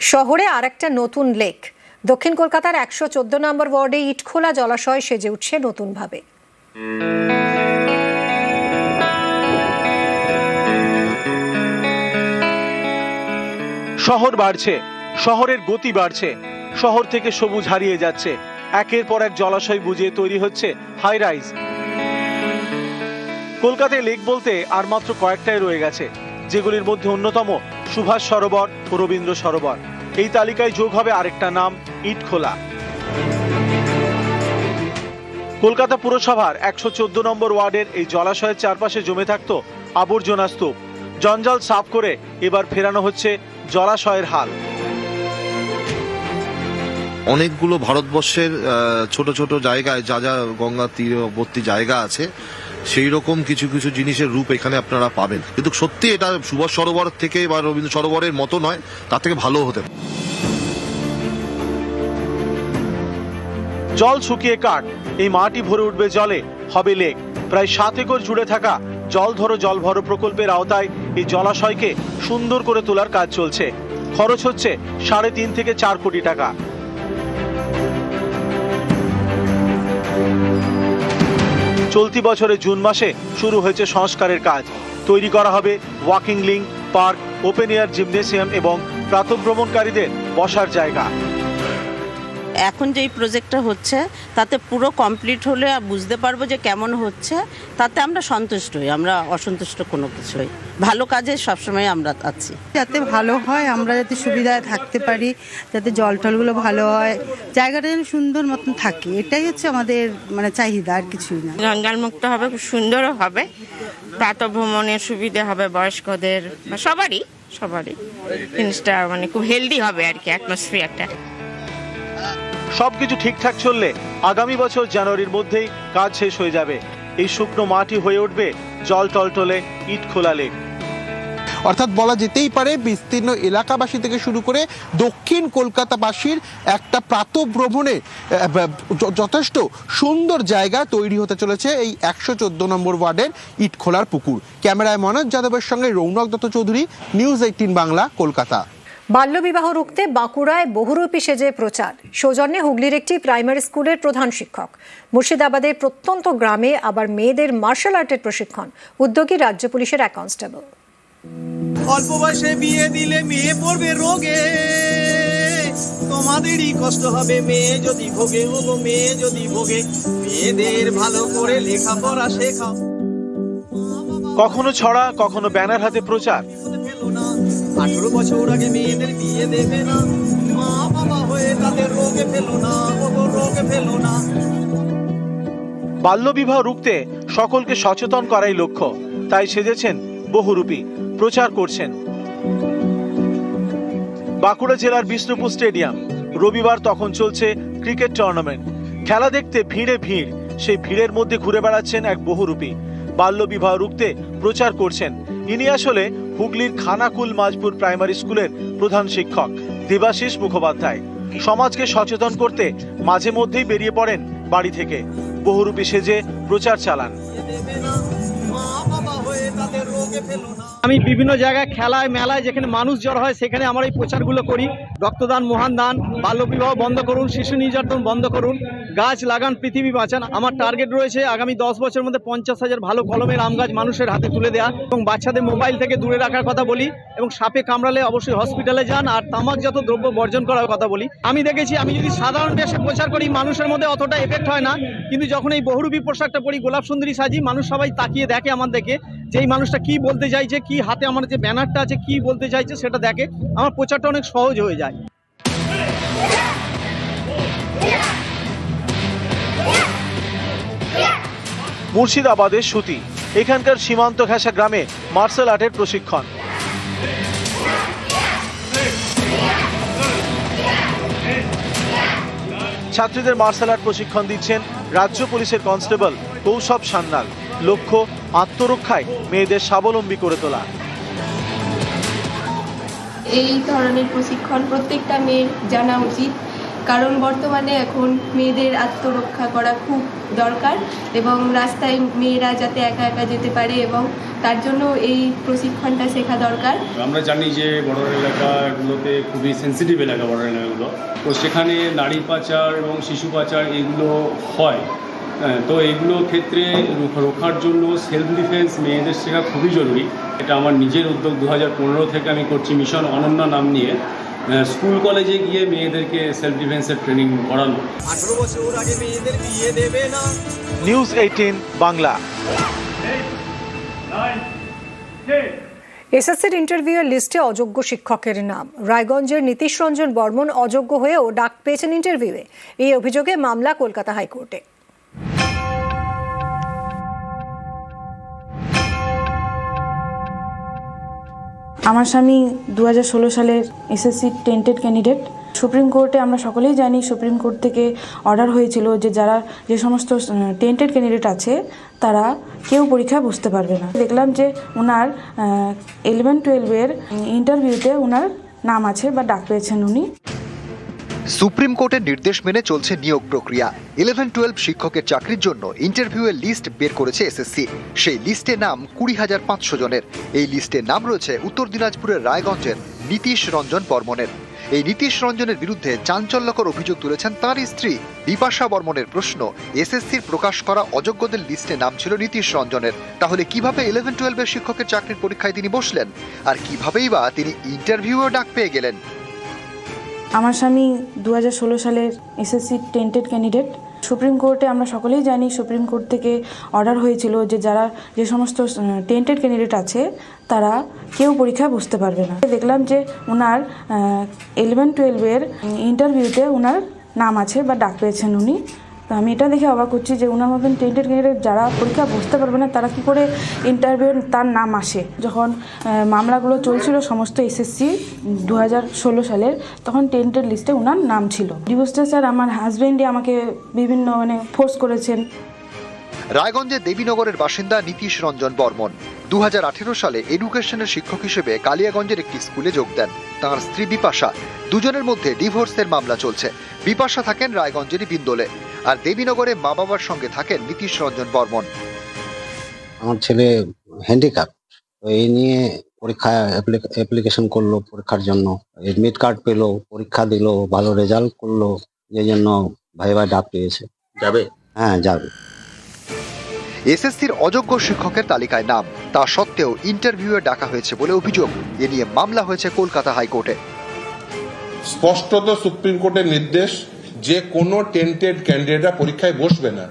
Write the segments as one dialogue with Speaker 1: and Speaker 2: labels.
Speaker 1: শহরে আর একটা নতুন লেক। দক্ষিণ কলকাতার একশো চোদ্দ নম্বর ওয়ার্ডে ইটখোলা জলাশয় সেজে উঠছে নতুনভাবে।
Speaker 2: শহর বাড়ছে, শহরের গতি বাড়ছে, শহর থেকে সবুজ হারিয়ে যাচ্ছে, একের পর এক জলাশয় বুঝিয়ে তৈরি হচ্ছে হাই রাইজ কলকাতায় লেক বলতে আর মাত্র কয়েকটাই রয়ে গেছে, যেগুলির মধ্যে অন্যতম সুভাষ সরোবর, রবীন্দ্র সরোবর। এই তালিকায় যোগ হবে আরেকটা নাম, ইটখোলা। কলকাতা পুরসভার একশো চোদ্দ নম্বর ওয়ার্ডের এই জলাশয়ের চারপাশে জমে থাকত আবর্জনা স্তূপ। জঞ্জাল সাফ করে এবার ফেরানো হচ্ছে জলাশয়ের হাল।
Speaker 3: অনেকগুলো ভারতবর্ষের ছোট ছোট জায়গায় যা যা গঙ্গা তীরবর্তী জায়গা আছে সেই রকম কিছু কিছু জিনিসের রূপ এখানে আপনারা পাবেন। কিন্তু সত্যি এটা সুভাষ সরোবর থেকে বা রবীন্দ্র সরোবরের মতো নয়, তার থেকে ভালো হতে।
Speaker 2: জল শুকিয়ে কাঠ, এই মাটি ভরে উঠবে জলে, হবে লেক। প্রায় সাত একর জুড়ে থাকা জল ধরো জল ভরো প্রকল্পের আওতায় এই জলাশয়কে সুন্দর করে তোলার কাজ চলছে। খরচ হচ্ছে সাড়ে তিন থেকে চার কোটি টাকা। চলতি বছরে জুন মাসে শুরু হয়েছে সংস্কারের কাজ। তৈরি করা হবে walking link, park, open air gymnasium এবং প্রাতভ্রমণকারীদের বসার জায়গা।
Speaker 4: এখন যেই প্রজেক্টটা হচ্ছে তাতে পুরো কমপ্লিট হলে বুঝতে পারব যে কেমন হচ্ছে তাতে আমরা সন্তুষ্ট হই আমরা অসন্তুষ্ট কোনো কিছুই। ভালো কাজে সবসময় আমরা আছি।
Speaker 5: যাতে ভালো হয় আমরা যাতে সুবিধায় থাকতে পারি যাতে জল টলগুলো ভালো হয় জায়গাটা যেন সুন্দর মতন থাকে এটাই হচ্ছে আমাদের মানে চাহিদা আর কিছুই না।
Speaker 6: জঞ্জাল মুক্ত হবে খুব সুন্দরও হবে। প্রাত ভ্রমণের সুবিধে হবে বয়স্কদের বা সবারই সবারই। জিনিসটা মানে খুব হেলদি হবে আর কি অ্যাটমসফিয়ারটা
Speaker 2: সবকিছু ঠিকঠাক চললে আগামী বছর জানুয়ারির মধ্যেই কাজ শেষ হয়ে যাবে। এই শুকনো মাটি হয়ে উঠবে জল টলটলে ইট খোলা লেক।
Speaker 7: অর্থাৎ বলা যেতেই পারে, বিস্তীর্ণ এলাকাবাসী থেকে শুরু করে দক্ষিণ কলকাতাবাসীর একটা প্রাতভ্রমণে যথেষ্ট সুন্দর জায়গা তৈরি হতে চলেছে এই একশো চোদ্দ নম্বর ওয়ার্ডের ইটখোলার পুকুর। ক্যামেরায় মনোজ যাদবের সঙ্গে রৌনক দত্ত চৌধুরী, নিউজ এইটিন বাংলা, কলকাতা।
Speaker 1: বাল্যবিবাহ রুখতে বাঁকুড়ায় বহুরূপী সেজে প্রচার। সৌজন্যে হুগলির একটি প্রাইমারি স্কুলের প্রধান শিক্ষক। মুর্শিদাবাদের প্রত্যন্ত গ্রামে আবার মেয়েদের মার্শাল আর্টের প্রশিক্ষণ। উদ্যোগী রাজ্য পুলিশের এক কনস্টেবল।
Speaker 8: অল্প বয়সে বিয়ে দিলে মেয়ে পড়বে রোগে। তোমাদেরই কষ্ট হবে মেয়ে যদি ভোগে ও মেয়ে যদি ভোগে। মেয়েদের ভালো করে লেখাপড়া শেখাও।
Speaker 2: কখনো ছড়া কখনো ব্যানার হাতে প্রচার।
Speaker 8: আঠেরো বছর আগে মেয়েদের বিয়ে দেবে না। মা বাবা হয়ে তাদের রোগে ফেলো না রোগে ফেলো না।
Speaker 2: বাল্যবিবাহ রুখতে সকলকে সচেতন করাই লক্ষ্য। তাই সেজেছেন বহুরূপী। প্রচার করছেন। বাঁকুড়া জেলার বিষ্ণুপুর স্টেডিয়াম। রবিবার তখন চলছে ক্রিকেট টুর্নামেন্ট। খেলা দেখতে ভিড়ে ভিড়। সেই ভিড়ের মধ্যে ঘুরে বেড়াচ্ছেন এক বহুরূপী। বাল্যবিবাহ রুখতে প্রচার করছেন। ইনি আসলে হুগলির খানাকুল মাজপুর প্রাইমারি স্কুলের প্রধান শিক্ষক দেবাশিস মুখোপাধ্যায়। সমাজকে সচেতন করতে মাঝে মধ্যেই বেরিয়ে পড়েন বাড়ি থেকে। বহুরূপী সেজে প্রচার চালান।
Speaker 9: আমি বিভিন্ন জায়গায় খেলায়, মেলায় যেখানে মানুষ জড় হয়, সেখানে আমরা এই প্রচারগুলো করি। রক্তদান, মহান দান, বাল্যবিবাহ বন্ধ করুন, শিশু নির্যাতন বন্ধ করুন। গাছ লাগান, পৃথিবী বাঁচান। আমার টার্গেট রয়েছে আগামী দশ বছরের মধ্যে পঞ্চাশ হাজার ভালো কলমের আম গাছ মানুষের হাতে তুলে দেওয়া এবং বাচ্চাদের মোবাইল থেকে দূরে রাখার কথা বলি এবং সাপে কামড়ালে অবশ্যই হসপিটালে যান আর তামাকজাত দ্রব্য বর্জন করার কথা বলি। আমি দেখেছি, আমি যদি সাধারণ বেশে প্রচার করি, মানুষের মধ্যে অতটা এফেক্ট হয় না। কিন্তু যখন এই বহুরূপী পোশাকটা পরি, গোলাপ সুন্দরী সাজি, মানুষ সবাই তাকিয়ে দেখে আমার দেখে যে এই মানুষটা কি বলতে চাইছে, কি হাতে আমার যে ব্যানারটা আছে, কি বলতে চাইছে সেটা দেখে আমার প্রচারটা অনেক সহজ হয়ে যায়।
Speaker 2: মুর্শিদাবাদের সুতি। এখানকার সীমান্ত ঘেঁষা গ্রামে মার্শাল আর্টের প্রশিক্ষণ। ছাত্রীদের মার্শাল আর্ট প্রশিক্ষণ দিচ্ছেন রাজ্য পুলিশের কনস্টেবল কৌশব সান্যাল। লক্ষ্য, আত্মরক্ষায় মেয়েদের স্বাবলম্বী করে তোলা।
Speaker 10: এই ধরনের প্রশিক্ষণ প্রত্যেকটা মেয়ের জানা উচিত। কারণ বর্তমানে এখন মেয়েদের আত্মরক্ষা করা খুব দরকার এবং রাস্তায় মেয়েরা যাতে একা একা যেতে পারে এবং তার জন্য এই প্রশিক্ষণটা শেখা দরকার।
Speaker 11: আমরা জানি যে বর্ডার এলাকাগুলোতে খুবই সেন্সিটিভ এলাকা বর্ডার এলাকাগুলো। তো সেখানে নারী পাচার এবং শিশু পাচার এগুলো হয়। হ্যাঁ, তো এইগুলো ক্ষেত্রে রুখ- রক্ষার জন্য সেলফ ডিফেন্স মেয়েদের শেখা খুবই জরুরি। এটা আমার নিজের উদ্যোগ। দু হাজার পনেরো থেকে আমি করছি মিশন অনন্যা নাম নিয়ে। স্কুল কলেজে গিয়ে মেয়েদেরকে সেলফ ডিফেন্সের ট্রেনিং করানো
Speaker 8: আঠেরো বছর আগে মেয়েদের বিয়ে দেবে না।
Speaker 2: নিউজ এইটিন বাংলা
Speaker 1: এসএসসির ইন্টারভিউয়ের লিস্টে অযোগ্য শিক্ষকের নাম। রায়গঞ্জের নীতিশ রঞ্জন বর্মন অযোগ্য হয়েও ডাক পেয়েছেন ইন্টারভিউয়ে এই অভিযোগে মামলা কলকাতা হাইকোর্টে।
Speaker 12: আমার স্বামী দু হাজার ষোলো সালের এসএসসি টেন্টেড ক্যান্ডিডেট। সুপ্রিম কোর্টে আমরা সকলেই জানি, সুপ্রিম কোর্ট থেকে অর্ডার হয়েছিল যে যারা যে সমস্ত টেন্টেড ক্যান্ডিডেট আছে, তারা কেউ পরীক্ষায় বুঝতে পারবে না। দেখলাম যে ওনার ইলেভেন টুয়েলভের ইন্টারভিউতে ওনার নাম আছে বা ডাক পেয়েছেন উনি।
Speaker 13: সুপ্রিম কোর্টের নির্দেশ মেনে চলছে নিয়োগ প্রক্রিয়া। ইলেভেন টুয়েলভ শিক্ষকের চাকরির জন্য ইন্টারভিউয়ের লিস্ট বের করেছে এসএসসি সেই লিস্টে নাম কুড়ি হাজার পাঁচশো জনের। এই লিস্টে নাম রয়েছে উত্তর দিনাজপুরের রায়গঞ্জের নীতিশ রঞ্জন বর্মনের। এই নীতিশ রঞ্জনের বিরুদ্ধে চাঞ্চল্যকর অভিযোগ তুলেছেন তাঁর স্ত্রী বিপাশা বর্মনের প্রশ্ন। এসএসসির প্রকাশ করা অযোগ্যদের লিস্টে নাম ছিল নীতিশ রঞ্জনের। তাহলে কীভাবে ইলেভেন টুয়েলভের শিক্ষকের চাকরির পরীক্ষায় তিনি বসলেন? আর কিভাবেই বা তিনি ইন্টারভিউও ডাক পেয়ে গেলেন?
Speaker 12: আমার স্বামী দু হাজার ষোলো সালের এসএসসি টেন্টেড ক্যান্ডিডেট। সুপ্রিম কোর্টে আমরা সকলেই জানি, সুপ্রিম কোর্ট থেকে অর্ডার হয়েছিল যে যারা যে সমস্ত টেন্টেড ক্যান্ডিডেট আছে, তারা কেউ পরীক্ষায় বসতে পারবে না। দেখলাম যে ওনার ইলেভেন টুয়েলভের ইন্টারভিউতে ওনার নাম আছে বা ডাক পেয়েছেন উনি। তো আমি এটা দেখে অবাক হচ্ছি যে ওনার মতন টেন্টেড ক্যান্ডিডেট যারা পরীক্ষা বসতে পারবে না, তারা কি করে ইন্টারভিউ তার নাম আসে? যখন মামলাগুলো চলছিল সমস্ত এসএসসি দু হাজার ষোলো সালের, তখন টেন্টেড লিস্টে ওনার নাম ছিল। ডিভোর্সটা স্যার আমার হাজব্যান্ডই আমাকে বিভিন্ন মানে ফোর্স করেছেন।
Speaker 13: রায়গঞ্জের দেবীনগরের বাসিন্দা নীতিশ রঞ্জন বর্মন দু হাজার আঠেরো সালে এডুকেশনের শিক্ষক হিসেবে কালিয়াগঞ্জের একটি স্কুলে যোগ দেন। তাঁর স্ত্রী বিপাশা, দুজনের মধ্যে ডিভোর্সের মামলা চলছে। বিপাশা থাকেন রায়গঞ্জেরই বিন্দোলে। আর দেবীনগরে মা বাবার সঙ্গে থাকেন নীতিশ রঞ্জন বর্মন।
Speaker 14: আমার ছেলে হ্যান্ডিক্যাপ এই নিয়ে পরীক্ষা অ্যাপ্লিকেশন করল পরীক্ষার জন্য। এডমিট কার্ড পেল পরীক্ষা দিলো ভালো রেজাল্ট করল যে জন্য ভাই ভাই ডাক পেয়েছে।
Speaker 3: যাবে?
Speaker 14: হ্যাঁ যাবে।
Speaker 13: এসএসসির অযোগ্য শিক্ষকের তালিকায় নাম। তা সত্ত্বেও ইন্টারভিউয়ে ডাকা হয়েছে বলে অভিযোগ। এ নিয়ে মামলা হয়েছে কলকাতা হাইকোর্টে।
Speaker 15: স্পষ্টত সুপ্রিম কোর্টের নির্দেশ যে কোনো টেন্টেড ক্যান্ডিডেটরা পরীক্ষায় বসবে না।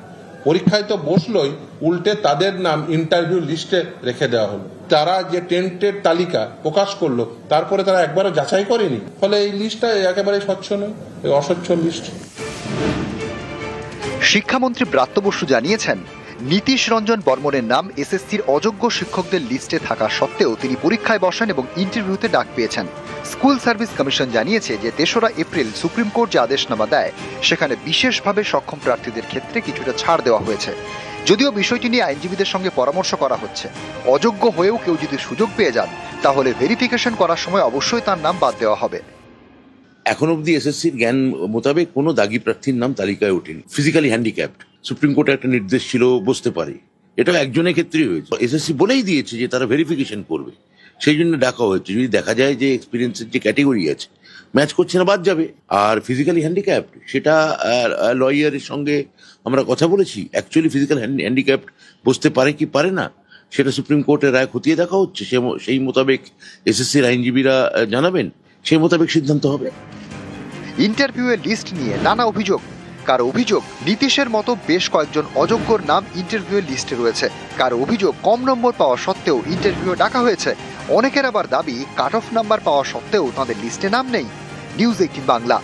Speaker 15: পরীক্ষায় তো বসলোই, উল্টে তাদের নাম ইন্টারভিউ লিস্টে রেখে দেওয়া হলো। তারা যে টেন্টের তালিকা প্রকাশ করল, তারপরে তারা একবারও যাচাই করেনি। ফলে এই লিস্টটা একেবারে স্বচ্ছ নয় অস্বচ্ছ লিস্ট
Speaker 13: শিক্ষামন্ত্রী ব্রাত্য বসু জানিয়েছেন নীতিশ রঞ্জন বর্মনের নাম এসএসসির অযোগ্য শিক্ষকদের লিস্টে থাকা সত্ত্বেও তিনি পরীক্ষায় বসেন এবং ইন্টারভিউতে ডাক পেয়েছেন। স্কুল সার্ভিস কমিশন জানিয়েছে যে তেসরা এপ্রিল সুপ্রিম কোর্ট যে আদেশনামা দেয়, সেখানে বিশেষভাবে সক্ষম প্রার্থীদের ক্ষেত্রে কিছুটা ছাড় দেওয়া হয়েছে। যদিও বিষয়টি নিয়ে আইনজীবীদের সঙ্গে পরামর্শ করা হচ্ছে। অযোগ্য হয়েও কেউ যদি সুযোগ পেয়ে যান, তাহলে ভেরিফিকেশন করার সময় অবশ্যই তার নাম বাদ দেওয়া হবে।
Speaker 16: এখন অবধি এসএসসির জ্ঞান মোতাবেক কোনো দাগি প্রার্থীর নাম তালিকায় ওঠেনি। ফিজিক্যালি হ্যান্ডিক্যাপড সুপ্রিম কোর্টে একটা নির্দেশ ছিল, বসতে পারে। এটা একজনের ক্ষেত্রেই হয়েছে। এসএসসি বলেই দিয়েছে যে তারা ভেরিফিকেশন করবে। সেই জন্য ডাকা হয়েছে। যদি দেখা যায় যে এক্সপিরিয়েন্সের যে ক্যাটেগরি আছে ম্যাচ করছে না, বাদ যাবে। আর ফিজিক্যালি হ্যান্ডিক্যাপড সেটা লয়ারের সঙ্গে আমরা কথা বলেছি। অ্যাকচুয়ালি ফিজিক্যাল হ্যান্ডিক্যাপড বসতে পারে কি পারে না, সেটা সুপ্রিম কোর্টের রায় খতিয়ে দেখা হচ্ছে। সেই মোতাবেক এসএসসির আইনজীবীরা জানাবেন। সেই মোতাবেক সিদ্ধান্ত হবে।
Speaker 13: ইন্টারভিউয়ের লিস্ট নিয়ে নানা অভিযোগ। কার অভিযোগ, নীতিশের মতো বেশ কয়েকজন অযোগ্যর নাম ইন্টারভিউয়ের লিস্টে রয়েছে। কার অভিযোগ কম নম্বর পাওয়া সত্ত্বেও ইন্টারভিউ ডাকা হয়েছে। অনেকের আবার দাবি কাট অফ নাম্বার পাওয়া সত্ত্বেও তাদের লিস্টে নাম নেই। News eighteen Bangla.